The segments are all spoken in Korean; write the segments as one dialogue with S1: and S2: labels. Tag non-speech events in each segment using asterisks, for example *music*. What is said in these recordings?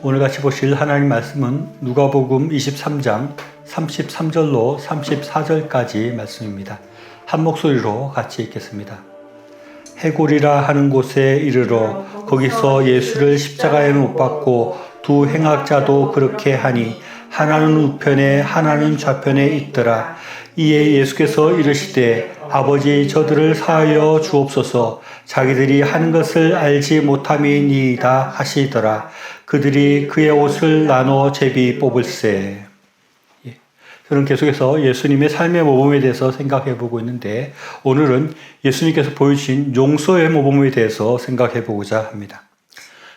S1: 오늘 같이 보실 하나님 말씀은 누가복음 23장 33절로 34절까지 말씀입니다. 한 목소리로 같이 읽겠습니다. 해골이라 하는 곳에 이르러 거기서 예수를 십자가에 못 박고 두 행악자도 그렇게 하니 하나는 우편에 하나는 좌편에 있더라. 이에 예수께서 이르시되 아버지 저들을 사하여 주옵소서 자기들이 하는 것을 알지 못함이니이다 하시더라. 그들이 그의 옷을 나눠 제비 뽑을세. 예. 저는 계속해서 예수님의 삶의 모범에 대해서 생각해 보고 있는데 오늘은 예수님께서 보여주신 용서의 모범에 대해서 생각해 보고자 합니다.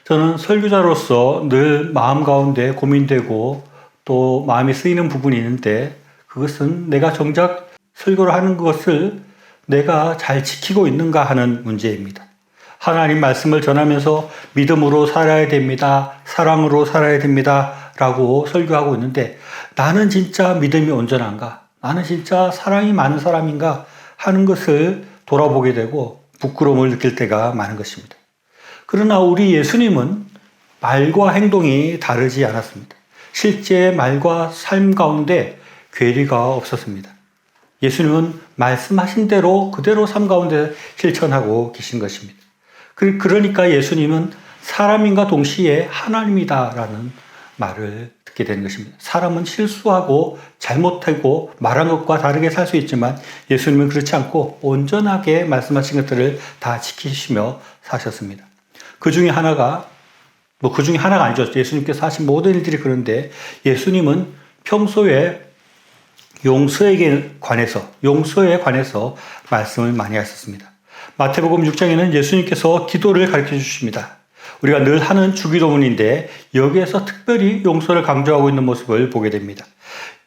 S1: 저는 설교자로서 늘 마음 가운데 고민되고 또 마음이 쓰이는 부분이 있는데 그것은 내가 정작 설교를 하는 것을 내가 잘 지키고 있는가 하는 문제입니다. 하나님 말씀을 전하면서 믿음으로 살아야 됩니다. 사랑으로 살아야 됩니다. 라고 설교하고 있는데 나는 진짜 믿음이 온전한가? 나는 진짜 사랑이 많은 사람인가? 하는 것을 돌아보게 되고 부끄러움을 느낄 때가 많은 것입니다. 그러나 우리 예수님은 말과 행동이 다르지 않았습니다. 실제 말과 삶 가운데 괴리가 없었습니다. 예수님은 말씀하신 대로 그대로 삶 가운데 실천하고 계신 것입니다. 그러니까 예수님은 사람인가 동시에 하나님이다라는 말을 듣게 되는 것입니다. 사람은 실수하고 잘못하고 말한 것과 다르게 살 수 있지만 예수님은 그렇지 않고 온전하게 말씀하신 것들을 다 지키시며 사셨습니다. 그 중에 하나가 뭐 그 중에 하나가 아니죠. 예수님께서 하신 모든 일들이 그런데 예수님은 평소에 용서에게 관해서 용서에 관해서 말씀을 많이 하셨습니다. 마태복음 6장에는 예수님께서 기도를 가르쳐 주십니다. 우리가 늘 하는 주기도문인데 여기에서 특별히 용서를 강조하고 있는 모습을 보게 됩니다.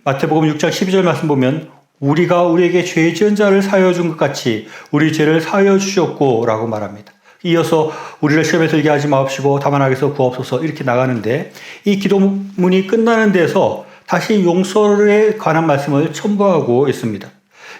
S1: 마태복음 6장 12절 말씀 보면 우리가 우리에게 죄 지은 자를 사하여 준 것 같이 우리 죄를 사하여 주셨고 라고 말합니다. 이어서 우리를 시험에 들게 하지 마옵시고 다만 하게서 구하옵소서 이렇게 나가는데 이 기도문이 끝나는 데서 다시 용서에 관한 말씀을 첨부하고 있습니다.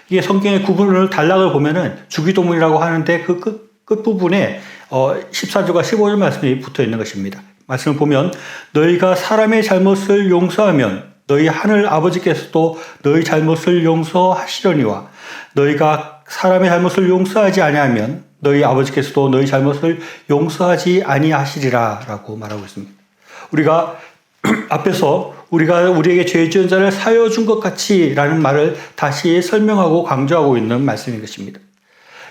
S1: 이게 성경의 구분을 단락을 보면은 주기도문이라고 하는데 그 끝, 끝부분에 어, 14절과 15절 말씀이 붙어 있는 것입니다. 말씀을 보면 너희가 사람의 잘못을 용서하면 너희 하늘 아버지께서도 너희 잘못을 용서하시려니와 너희가 사람의 잘못을 용서하지 아니하면 너희 아버지께서도 너희 잘못을 용서하지 아니하시리라라고 말하고 있습니다. 우리가 *clears throat* 앞에서 우리가 우리에게 죄 지은 자를 사여 준 것 같이라는 말을 다시 설명하고 강조하고 있는 말씀인 것입니다.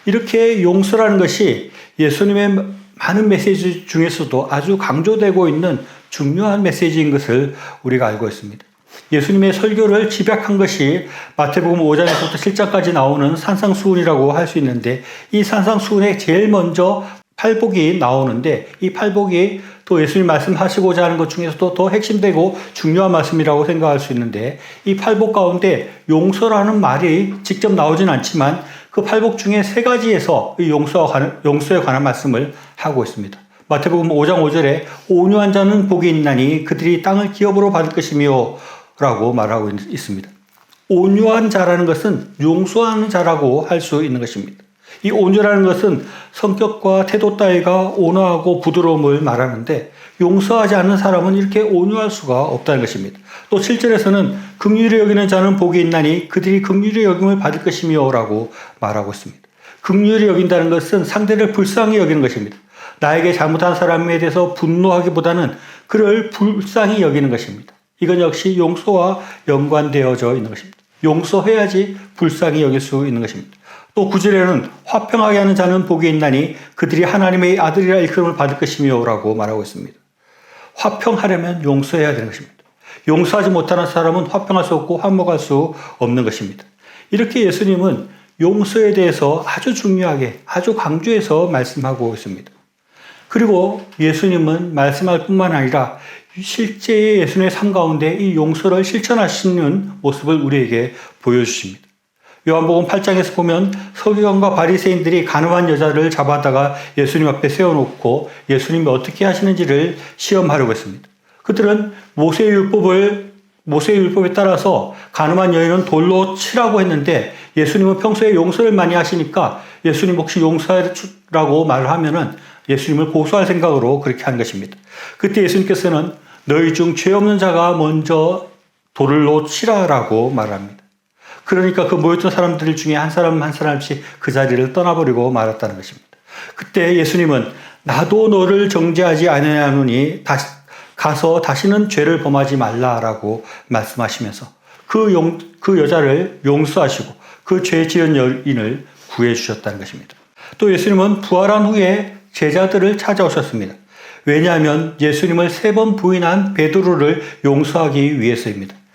S1: 이렇게 용서라는 것이 예수님의 많은 메시지 중에서도 아주 강조되고 있는 중요한 메시지인 것을 우리가 알고 있습니다. 예수님의 설교를 집약한 것이 마태복음 5장에서부터 7장까지 나오는 산상수훈이라고 할 수 있는데 이 산상수훈에 제일 먼저 팔복이 나오는데 이 팔복이 또 예수님 말씀하시고자 하는 것 중에서도 더 핵심되고 중요한 말씀이라고 생각할 수 있는데 이 팔복 가운데 용서라는 말이 직접 나오진 않지만 그 팔복 중에 세 가지에서 이 용서와 관한, 용서에 관한 말씀을 하고 있습니다. 마태복음 5장 5절에 온유한 자는 복이 있나니 그들이 땅을 기업으로 받을 것이며 라고 말하고 있습니다. 온유한 자라는 것은 용서하는 자라고 할 수 있는 것입니다. 이 온유라는 것은 성격과 태도 따위가 온화하고 부드러움을 말하는데 용서하지 않는 사람은 이렇게 온유할 수가 없다는 것입니다. 또 7절에서는 극률이 여기는 자는 복이 있나니 그들이 극률이 여김을 받을 것이며라고 말하고 있습니다. 극률이 여긴다는 것은 상대를 불쌍히 여기는 것입니다. 나에게 잘못한 사람에 대해서 분노하기보다는 그를 불쌍히 여기는 것입니다. 이건 역시 용서와 연관되어져 있는 것입니다. 용서해야지 불쌍히 여길 수 있는 것입니다. 또 구절에는 화평하게 하는 자는 복이 있나니 그들이 하나님의 아들이라 일컬음을 받을 것이며라고 말하고 있습니다. 화평하려면 용서해야 되는 것입니다. 용서하지 못하는 사람은 화평할 수 없고 화목할 수 없는 것입니다. 이렇게 예수님은 용서에 대해서 아주 중요하게 아주 강조해서 말씀하고 있습니다. 그리고 예수님은 말씀할 뿐만 아니라 실제의 예수님의 삶 가운데 이 용서를 실천하시는 모습을 우리에게 보여주십니다. 요한복음 8장에서 보면 서기관과 바리새인들이 가늠한 여자를 잡아다가 예수님 앞에 세워놓고 예수님이 어떻게 하시는지를 시험하려고 했습니다. 그들은 모세의 율법을 모세의 율법에 따라서 가늠한 여인은 돌로 치라고 했는데 예수님은 평소에 용서를 많이 하시니까 예수님 혹시 용서라고 말을 하면은 예수님을 고소할 생각으로 그렇게 한 것입니다. 그때 예수님께서는 너희 중 죄 없는 자가 먼저 돌로 치라라고 말합니다. 그러니까 그 모였던 사람들 중에 한 사람 한 사람씩 그 자리를 떠나버리고 말았다는 것입니다. 그때 예수님은 나도 너를 정죄하지 아니하노니 다시 가서 다시는 죄를 범하지 말라라고 말씀하시면서 그, 용, 그 여자를 용서하시고 그 죄 지은 여인을 구해 주셨다는 것입니다. 또 예수님은 부활한 후에 제자들을 찾아오셨습니다. 왜냐하면 예수님을 세 번 부인한 베드로를 용서하기 위해서입니다.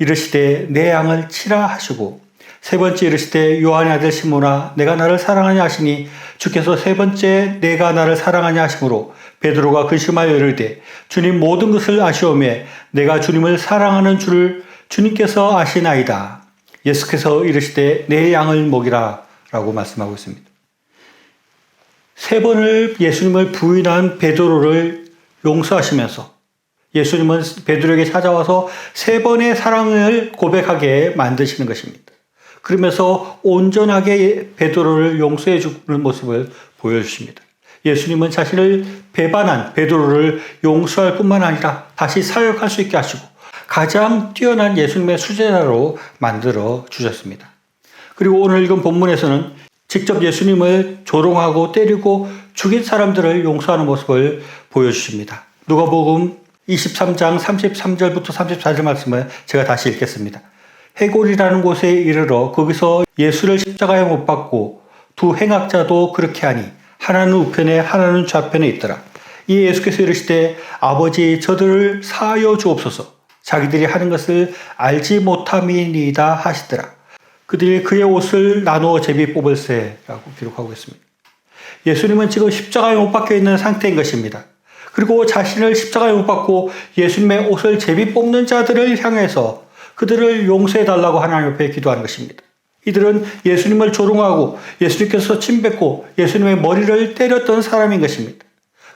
S1: 이르시되 내 양을 치라 하시고 세 번째 이르시되 요한의 아들 시몬아 내가 나를 사랑하냐 하시니 주께서 세 번째 내가 나를 사랑하냐 하시므로 베드로가 근심하여 이르되 주님 모든 것을 아시오매 내가 주님을 사랑하는 줄을 주님께서 아시나이다. 예수께서 이르시되 내 양을 먹이라 라고 말씀하고 있습니다. 세 번을 예수님을 부인한 베드로를 용서하시면서 예수님은 베드로에게 찾아와서 세 번의 사랑을 고백하게 만드시는 것입니다. 그러면서 온전하게 베드로를 용서해 주는 모습을 보여주십니다. 예수님은 자신을 배반한 베드로를 용서할 뿐만 아니라 다시 사역할 수 있게 하시고 가장 뛰어난 예수님의 수제자로 만들어 주셨습니다. 그리고 오늘 읽은 본문에서는 직접 예수님을 조롱하고 때리고 죽인 사람들을 용서하는 모습을 보여주십니다. 누가복음 23장 33절부터 34절 말씀을 제가 다시 읽겠습니다. 해골이라는 곳에 이르러 거기서 예수를 십자가에 못 박고 두 행악자도 그렇게 하니 하나는 우편에 하나는 좌편에 있더라. 이 예수께서 이르시되 아버지 저들을 사하여 주옵소서 자기들이 하는 것을 알지 못함이니이다 하시더라. 그들이 그의 옷을 나누어 제비 뽑을세라고 기록하고 있습니다. 예수님은 지금 십자가에 못 박혀 있는 상태인 것입니다. 그리고 자신을 십자가에 못 박고 예수님의 옷을 제비 뽑는 자들을 향해서 그들을 용서해 달라고 하나님 앞에 기도하는 것입니다. 이들은 예수님을 조롱하고 예수님께서 침뱉고 예수님의 머리를 때렸던 사람인 것입니다.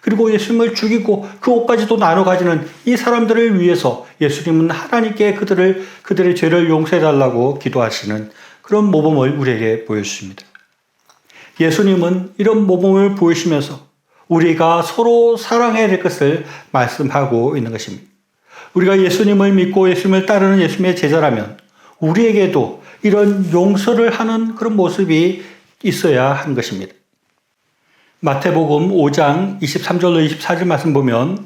S1: 그리고 예수님을 죽이고 그 옷까지도 나눠 가지는 이 사람들을 위해서 예수님은 하나님께 그들을 그들의 죄를 용서해 달라고 기도하시는 그런 모범을 우리에게 보여주십니다. 예수님은 이런 모범을 보이시면서 우리가 서로 사랑해야 될 것을 말씀하고 있는 것입니다. 우리가 예수님을 믿고 예수님을 따르는 예수님의 제자라면 우리에게도 이런 용서를 하는 그런 모습이 있어야 하는 것입니다. 마태복음 5장 23절로 24절 말씀 보면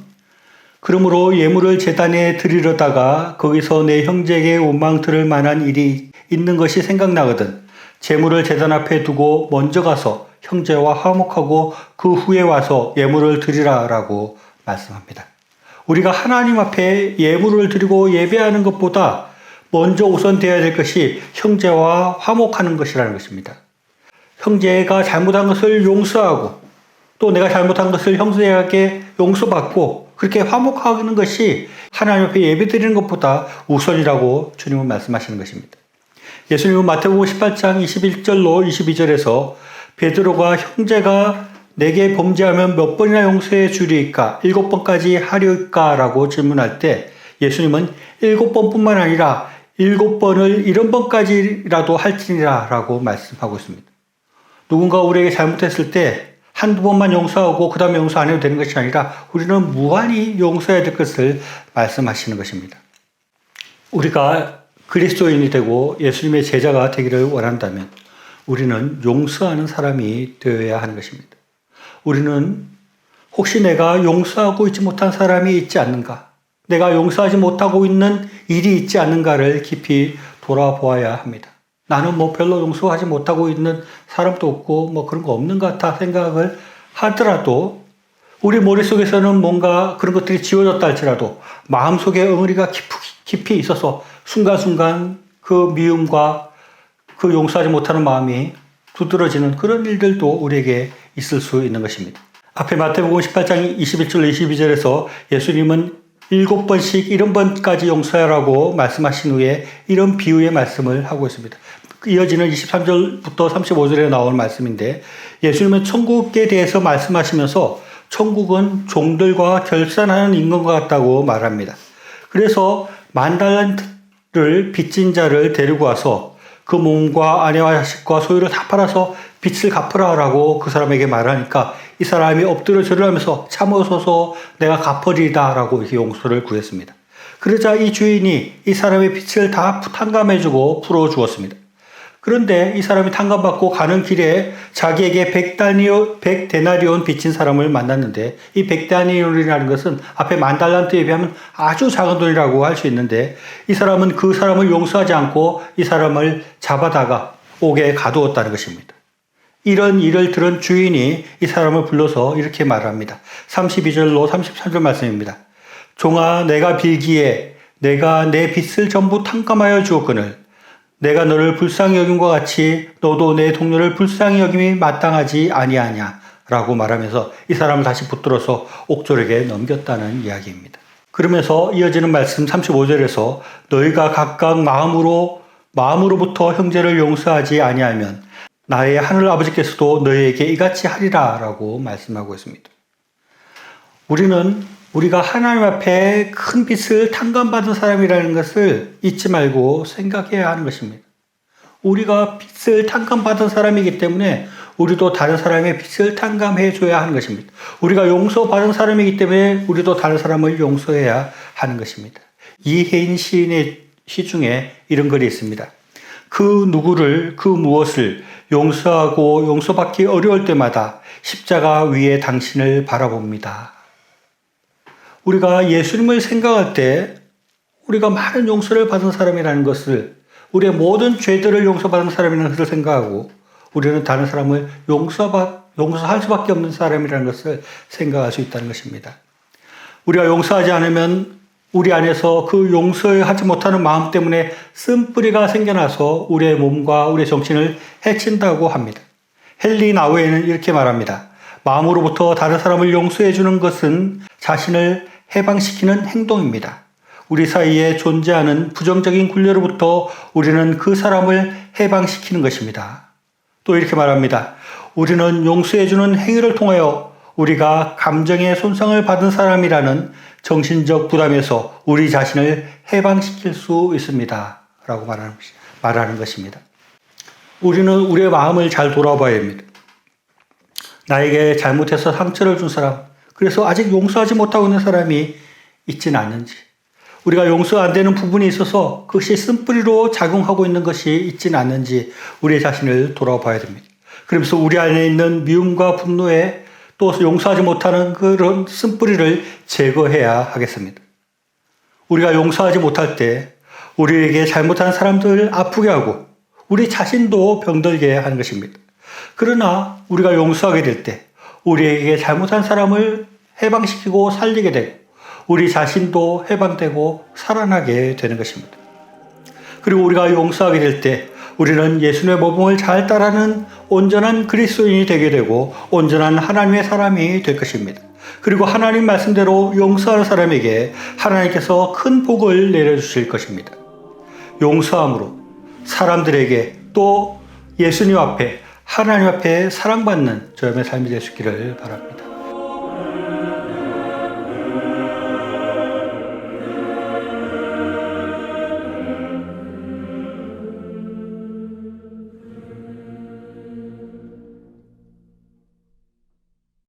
S1: 그러므로 예물을 재단에 드리려다가 거기서 내 형제에게 원망 들을 만한 일이 있는 것이 생각나거든 재물을 재단 앞에 두고 먼저 가서 형제와 화목하고 그 후에 와서 예물을 드리라라고 말씀합니다. 우리가 하나님 앞에 예물을 드리고 예배하는 것보다 먼저 우선 되어야 될 것이 형제와 화목하는 것이라는 것입니다. 형제가 잘못한 것을 용서하고 또 내가 잘못한 것을 형제에게 용서받고 그렇게 화목하는 것이 하나님 앞에 예배드리는 것보다 우선이라고 주님은 말씀하시는 것입니다. 예수님은 마태복음 18장 21절로 22절에서 베드로가 형제가 내게 범죄하면 몇 번이나 용서해 주리까? 일곱 번까지 하리까? 라고 질문할 때 예수님은 일곱 번뿐만 아니라 일곱 번을 일흔 번까지라도 할지니라 라고 말씀하고 있습니다. 누군가 우리에게 잘못했을 때 한두 번만 용서하고 그 다음에 용서 안 해도 되는 것이 아니라 우리는 무한히 용서해야 될 것을 말씀하시는 것입니다. 우리가 그리스도인이 되고 예수님의 제자가 되기를 원한다면 우리는 용서하는 사람이 되어야 하는 것입니다. 우리는 혹시 내가 용서하고 있지 못한 사람이 있지 않는가? 내가 용서하지 못하고 있는 일이 있지 않는가를 깊이 돌아보아야 합니다. 나는 뭐 별로 용서하지 못하고 있는 사람도 없고 뭐 그런 거 없는 것 같아 생각을 하더라도 우리 머릿속에서는 뭔가 그런 것들이 지워졌다 할지라도 마음속에 응어리가 깊이, 있어서 순간순간 그 미움과 그 용서하지 못하는 마음이 두드러지는 그런 일들도 우리에게 있을 수 있는 것입니다. 앞에 마태복음 18장 21절 22절에서 예수님은 일곱 번씩 일흔 번까지 용서하라고 말씀하신 후에 이런 비유의 말씀을 하고 있습니다. 이어지는 23절부터 35절에 나오는 말씀인데 예수님은 천국에 대해서 말씀하시면서 천국은 종들과 결산하는 인간과 같다고 말합니다. 그래서 만 달란트를 빚진 자를 데리고 와서 그 몸과 아내와 자식과 소유를 다 팔아서 빚을 갚으라라고 그 사람에게 말하니까 이 사람이 엎드려 절을 하면서 참으소서 내가 갚으리다라고 용서를 구했습니다. 그러자 이 주인이 이 사람의 빚을 다 탕감해주고 풀어주었습니다. 그런데 이 사람이 탕감받고 가는 길에 자기에게 백다니오, 백데나리온 빚진 사람을 만났는데 이 백다니온이라는 것은 앞에 만 달란트에 비하면 아주 작은 돈이라고 할 수 있는데 이 사람은 그 사람을 용서하지 않고 이 사람을 잡아다가 옥에 가두었다는 것입니다. 이런 일을 들은 주인이 이 사람을 불러서 이렇게 말합니다. 32절로 33절 말씀입니다. 종아 내가 빌기에 내가 내 빚을 전부 탕감하여 주었거늘 내가 너를 불쌍히 여김과 같이 너도 내 동료를 불쌍히 여김이 마땅하지 아니하냐 라고 말하면서 이 사람을 다시 붙들어서 옥졸에게 넘겼다는 이야기입니다. 그러면서 이어지는 말씀 35절에서 너희가 각각 마음으로 마음으로부터 형제를 용서하지 아니하면 나의 하늘 아버지께서도 너희에게 이같이 하리라라고 말씀하고 있습니다. 우리는 우리가 하나님 앞에 큰 빚을 탕감받은 사람이라는 것을 잊지 말고 생각해야 하는 것입니다. 우리가 빚을 탕감받은 사람이기 때문에 우리도 다른 사람의 빚을 탕감해 줘야 하는 것입니다. 우리가 용서받은 사람이기 때문에 우리도 다른 사람을 용서해야 하는 것입니다. 이혜인 시인의 시 중에 이런 글이 있습니다. 그 누구를 그 무엇을 용서하고 용서받기 어려울 때마다 십자가 위에 당신을 바라봅니다. 우리가 예수님을 생각할 때 우리가 많은 용서를 받은 사람이라는 것을 우리의 모든 죄들을 용서받은 사람이라는 것을 생각하고 우리는 다른 사람을 용서받, 용서할 수밖에 없는 사람이라는 것을 생각할 수 있다는 것입니다. 우리가 용서하지 않으면 우리 안에서 그 용서하지 못하는 마음 때문에 쓴뿌리가 생겨나서 우리의 몸과 우리의 정신을 해친다고 합니다. 헨리 나우에는 이렇게 말합니다. 마음으로부터 다른 사람을 용서해 주는 것은 자신을 해방시키는 행동입니다. 우리 사이에 존재하는 부정적인 굴레로부터 우리는 그 사람을 해방시키는 것입니다. 또 이렇게 말합니다. 우리는 용서해주는 행위를 통하여 우리가 감정의 손상을 받은 사람이라는 정신적 부담에서 우리 자신을 해방시킬 수 있습니다. 라고 말하는 것입니다. 우리는 우리의 마음을 잘 돌아봐야 합니다. 나에게 잘못해서 상처를 준 사람, 그래서 아직 용서하지 못하고 있는 사람이 있지는 않는지, 우리가 용서 안 되는 부분이 있어서 그것이 쓴뿌리로 작용하고 있는 것이 있지는 않는지 우리 자신을 돌아봐야 됩니다. 그러면서 우리 안에 있는 미움과 분노에 또 용서하지 못하는 그런 쓴뿌리를 제거해야 하겠습니다. 우리가 용서하지 못할 때 우리에게 잘못한 사람들을 아프게 하고 우리 자신도 병들게 하는 것입니다. 그러나 우리가 용서하게 될 때 우리에게 잘못한 사람을 해방시키고 살리게 되고 우리 자신도 해방되고 살아나게 되는 것입니다. 그리고 우리가 용서하게 될 때 우리는 예수님의 모범을 잘 따르는 온전한 그리스도인이 되게 되고 온전한 하나님의 사람이 될 것입니다. 그리고 하나님 말씀대로 용서하는 사람에게 하나님께서 큰 복을 내려주실 것입니다. 용서함으로 사람들에게 또 예수님 앞에 하나님 앞에 사랑받는 저의 삶이 있기를 바랍니다.